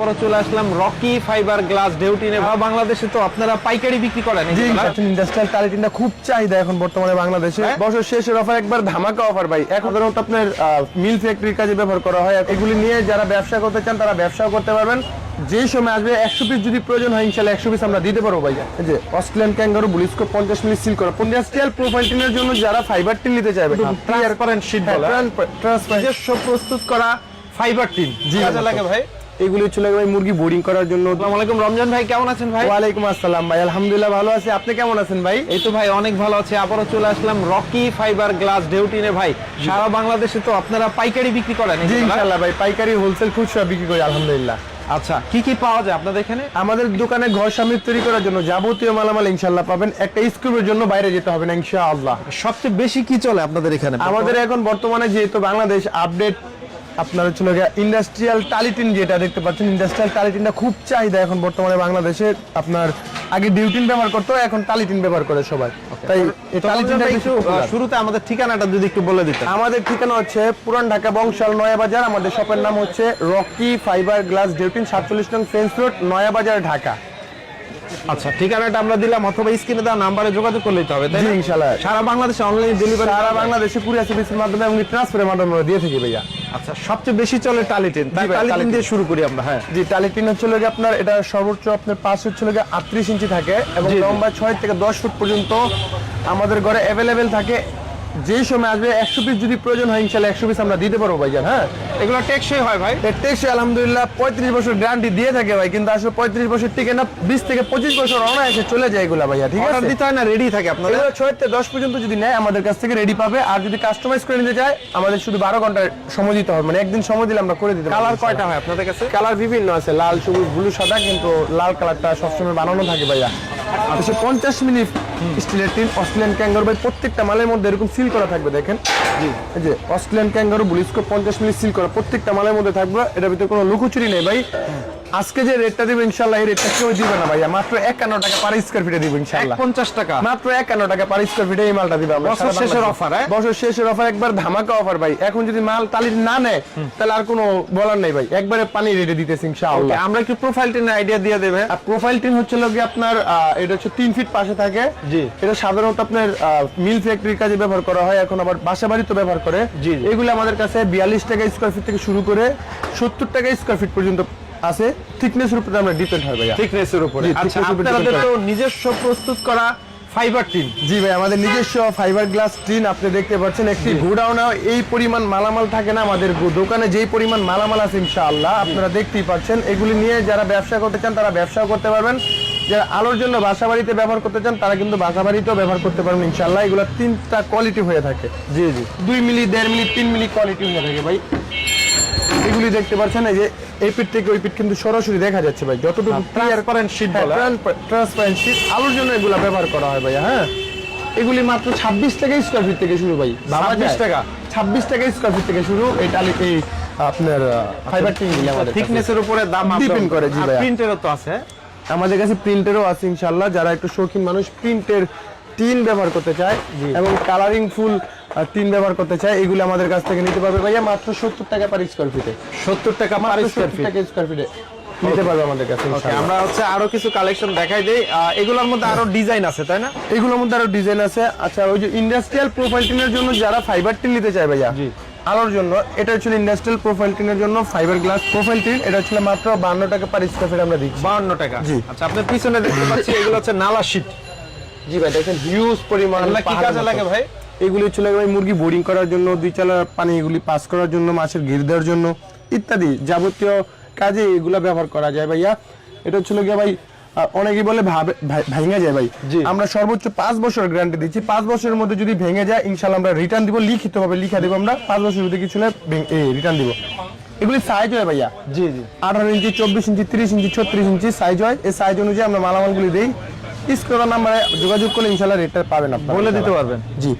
পরে চলে আসলাম রকি ফাইবার গ্লাস ডেউটিনে। বাংলাদেশে তো আপনারা পাইকারি বিক্রি করেন? ইন্ডাস্ট্রিয়াল খুব চাহিদা এখন বর্তমানে বাংলাদেশে। হ্যাঁ? বছর শেষের অফার একবার ধামাকা অফার ভাই। এখন সাধারণত আপনার মিল ফ্যাক্টরির কাজে ব্যবহার করা হয় এগুলি নিয়ে যারা ব্যবসা করতে চান তারা ব্যবসাও করতে পারবেন। যেই সময় আসবে একশো পিস যদি প্রয়োজন হয় ইনশাল্লাহ একশো পিস আমরা দিতে পারব ভাইয়া যে অস্ট্রেলিয়ান ক্যাঙ্গারু বুলিস্কো পঞ্চাশ মিলি সিল করা। ইন্ডাস্ট্রিয়াল প্রোফাইল টিনের জন্য যারা ফাইবার টিন নিতে চাইবে ট্রান্সপারেন্ট শীট ট্রান্সপারেন্ট প্রস্তুত করা ফাইবার টিন জি, লাগে ভাই। এগুলি চলে ভাই মুরগি বোর্ডিং করার জন্য। আসসালামু আলাইকুম রমজান ভাই কেমন আছেন ভাই? ওয়ালাইকুম আসসালাম ভাই আলহামদুলিল্লাহ ভালো আছি। আপনি কেমন আছেন ভাই? এই তো ভাই অনেক ভালো আছে। আবারও চলে আসলাম রকি ফাইবার গ্লাস ডেউটিনে ভাই। সারা বাংলাদেশে তো আপনারা পাইকারি বিক্রি করেন জি এগুলা? ভাই পাইকারি হোলসেল খুচরা বিক্রি করি আলহামদুলিল্লাহ। আচ্ছা কি কি পাওয়া যায় আপনাদের এখানে? আমাদের দোকানে ঘর সামনে তৈরি করার জন্য যাবতীয় মালামাল ইনশাল্লাহ পাবেন। একটা স্ক্রুপের জন্য বাইরে যেতে হবে না ইনশাআল্লাহ। সবচেয়ে বেশি কি চলে আপনাদের এখানে? আমাদের এখন বর্তমানে যেহেতু বাংলাদেশ আপডেট আপনার হচ্ছে ইন্ডাস্ট্রিয়াল টালিটিন যেটা দেখতে পাচ্ছেন। ইন্ডাস্ট্রিয়াল টালিটিনটা খুব চাহিদা এখন বর্তমানে বাংলাদেশে। আপনার আগে ডিউটিন ব্যবহার করতো এখন টালিটিন ব্যবহার করে সবাই। তাই টালিটিনটা একটু একটু শুরুতে আমাদের ঠিকানাটা যদি একটু বলে দিতেন। আমাদের ঠিকানা হচ্ছে পুরান ঢাকা বংশাল নয়াবাজার। আমাদের শপের নাম হচ্ছে রকি ফাইবার গ্লাস ডিউটিন সাতচল্লিশ নং ফেন্স রোড নয়াবাজার ঢাকা। আচ্ছা ঠিকানাটা আমরা দিলাম অথবা স্ক্রিনে দেওয়া নাম্বারে যোগাযোগ করলেই তো হবে তাই? ইনশাল্লাহ সারা বাংলাদেশে অনলাইন ডেলিভারি সারা বাংলাদেশে কুরিয়ার সার্ভিসের মাধ্যমে এবং ট্রান্সফারের মাধ্যমে দিয়ে থাকি ভাইয়া। আচ্ছা সবচেয়ে বেশি চলে টালিটেন তাই টালিটিন। দিয়ে শুরু করি আমরা হ্যাঁ জি টালিটিন হচ্ছে লোকে আপনার এটা সর্বোচ্চ আপনার পাঁচ হচ্ছে লোকে আটত্রিশ ইঞ্চি থাকে এবং। লম্বা ছয় থেকে দশ ফুট পর্যন্ত আমাদের ঘরে অ্যাভেলেবেল থাকে যেই সময় আসবে একশো পিস যদি প্রয়োজন হয় ইনশাল্লাহ একশো পিস আমরা দিতে পারব ভাইজান হ্যাঁ? এগুলো টেকসই হয় ভাই। টেকসই আলহামদুলিল্লাহ পঁয়ত্রিশ বছর গ্যারান্টি দিয়ে থাকে ভাই কিন্তু আসলে পঁয়ত্রিশ বছর টিকে না বিশ থেকে পঁচিশ বছর অনায়াসে চলে যায় এগুলা ভাইয়া ঠিক আছে? দিতে হয় না রেডি থাকে আপনাদের? এগুলো ছয় থেকে দশ পর্যন্ত যদি নেয় আমাদের কাছ থেকে রেডি পাবে আর যদি কাস্টমাইজ করে নিতে চায় আমাদের শুধু বারো ঘণ্টা সময় দিতে হবে মানে একদিন সময় দিলে আমরা করে দিতে কালার কয়টা হয় আপনাদের কাছে? কালার বিভিন্ন আছে লাল সবুজ ব্লু সাদা কিন্তু লাল কালারটা সবসময় বানানো থাকে ভাইয়া। আর পঞ্চাশ মিনিট স্টিলের টিন অস্ট্রেলিয়ান ক্যাঙ্গারু ভাই প্রত্যেকটা মালের মধ্যে এরকম সিল করা থাকবে দেখেন। জি। এই যে অস্ট্রেলিয়ান ক্যাঙ্গারু বুলিস্কো পঞ্চাশ মিনিট সিল করা প্রত্যেকটা মালের মধ্যে থাকবে এটার ভিতরে কোনো লুকোচুরি নেই ভাই। আজকে যে রেটটা দিবে ইনশাল্লাহ এই রেটটা কেউ দিবে না ভাইয়া। মাত্র একান্ন টাকা পার স্কোয়ার ফিটে দিবে ইনশাল্লাহ। পঞ্চাশ টাকা। মাত্র একান্ন টাকা পার স্কোয়ার ফিটে এই মালটা দিবে আমরা। বছর শেষের offer, হ্যাঁ? বছর শেষের অফার একবার ধামাকা অফার ভাই। এখন যদি মাল তালি না নেয় তাহলে আর কোনো বলার নেই ভাই। একবারে পানি রেটে দিতেছি ইনশাআল্লাহ। আমরা একটু প্রোফাইল টেনের আইডিয়া দিয়ে দেবে। আর প্রোফাইল টিন হচ্ছে লোকে আপনার এটা হচ্ছে তিন ফিট পাশে থাকে। জি। এটা সাধারণত আপনার মিল ফ্যাক্টরির কাজে ব্যবহার করা হয়। এখন আবার বাসা বাড়িতে ব্যবহার করে। জি, জি। এগুলো আমাদের কাছে বিয়াল্লিশ টাকা স্কোয়ার ফিট থেকে শুরু করে সত্তর টাকা স্কোয়ার ফিট পর্যন্ত আছে থিকনেসের উপরে আমরা ডিপেন্ড হয় ভাইয়া। থিকনেসের উপরে। আচ্ছা আপনাদের তো নিজস্ব প্রস্তুত করা ফাইবার টিন জি ভাই আমাদের নিজস্ব ফাইবার গ্লাস টিন আপনি দেখতে পাচ্ছেন একটি গোডাউনে এই পরিমাণ মালামাল থাকে না আমাদের দোকানে যেই পরিমাণ মালামাল আছে ইনশাআল্লাহ আপনারা দেখতেই পাচ্ছেন এগুলি নিয়ে যারা ব্যবসা করতে চান তারা ব্যবসাও করতে পারবেন। যারা আলোর জন্য বাসা বাড়িতে ব্যবহার করতে চান তারা কিন্তু বাসা বাড়িতেও ব্যবহার করতে পারবেন ইনশাআল্লাহ এগুলো তিনটা কোয়ালিটি হয়ে থাকে। জি জি। দুই মিলি দেড় মিলি তিন মিলি কোয়ালিটি হয়ে থাকে ভাই। এগুলি দেখতে পাচ্ছেন এই যে এই পিঠ থেকে ওই পিঠ কিন্তু সরাসরি দেখা যাচ্ছে ভাই। যতটুকু ট্রান্সপারেন্ট শীট বলে ট্রান্সপারেন্ট শীট আলোর জন্য এগুলো ব্যবহার করা হয় ভাইয়া হ্যাঁ। এগুলি মাত্র ছাব্বিশ টাকা স্কোয়ার ফিট থেকে শুরু ভাই 26 টাকা? ছাব্বিশ টাকা স্কোয়ার ফিট থেকে শুরু এই টালি এই আপনার ফাইবার টিন গুলি আমাদের কাছে। থিকনেসের উপরে দাম Depend করে, জি ভাইয়া। প্রিন্টেরও তো আছে। আমাদের কাছে প্রিন্টেরও আছে ইনশাল্লাহ যারা একটু শৌখিন মানুষ প্রিন্টের টিন ব্যবহার করতে চায় এবং কালারিং ফুল টিন ব্যবহার করতে চায় এগুলো আমাদের কাছ থেকে নিতে পারবে ভাইয়া মাত্র সত্তর টাকা পার স্কোয়ার ফিটে সত্তর টাকা পার স্কোয়ার ফিট টাকা স্কোয়ার ফিটে নিতে পারবে আমাদের কাছে আমরা হচ্ছে আরও কিছু কালেকশন দেখাই দেই। এগুলোর মধ্যে আরও ডিজাইন আছে তাই না? এগুলোর মধ্যে আরও ডিজাইন আছে। আচ্ছা ওই যে ইন্ডাস্ট্রিয়াল প্রোফাইল টিনের জন্য যারা ফাইবার টিন নিতে চায় ভাইয়া জি। আলোর জন্য এটা হচ্ছে ইন্ডাস্ট্রিয়াল প্রোফাইল টিনের জন্য ফাইবার গ্লাস প্রোফাইল টিন। এটা হচ্ছে মাত্র বান্ন টাকা পার স্কোয়ার ফিট আমরা দিচ্ছি। টাকা। জি। আচ্ছা আপনার পিছনে দেখতে পাচ্ছি এগুলো হচ্ছে নালা শীট জি ভাই দেখেন হিউজ পরিমাণ কি কাজে লাগে ভাই? এগুলি হচ্ছে ভাই মুরগি বোরিং করার জন্য দুই চালা পানি এগুলি পাস করার জন্য মাছের ঘির দেওয়ার জন্য ইত্যাদি যাবতীয় কাজে এগুলো ব্যবহার করা যায় ভাইয়া। এটা হচ্ছে গিয়ে ভাই আহ, অনেকেই বলে ভাবে- ভেঙে যায় ভাই। আমরা সর্বোচ্চ পাঁচ বছর গ্যারান্টি দিচ্ছি। পাঁচ বছরের মধ্যে যদি ভেঙে যায় ইনশাল্লাহ আমরা রিটার্ন দিব লিখিত ভাবে লিখা দিব আমরা। পাঁচ বছর যদি কিছু না রিটার্ন দিব। এগুলি সাইজ হয় ভাইয়া। জি জি। আঠারো ইঞ্চি চব্বিশ ইঞ্চি তিরিশ ইঞ্চি ছত্রিশ ইঞ্চি সাইজ হয়। এই সাইজ অনুযায়ী আমরা মালামালগুলি দিই। স্ক্রিনের নাম্বারে যোগাযোগ করলে ইনশাল্লাহ রেটটা পাবেন আপনারা। বলে দিতে পারবেন। জি।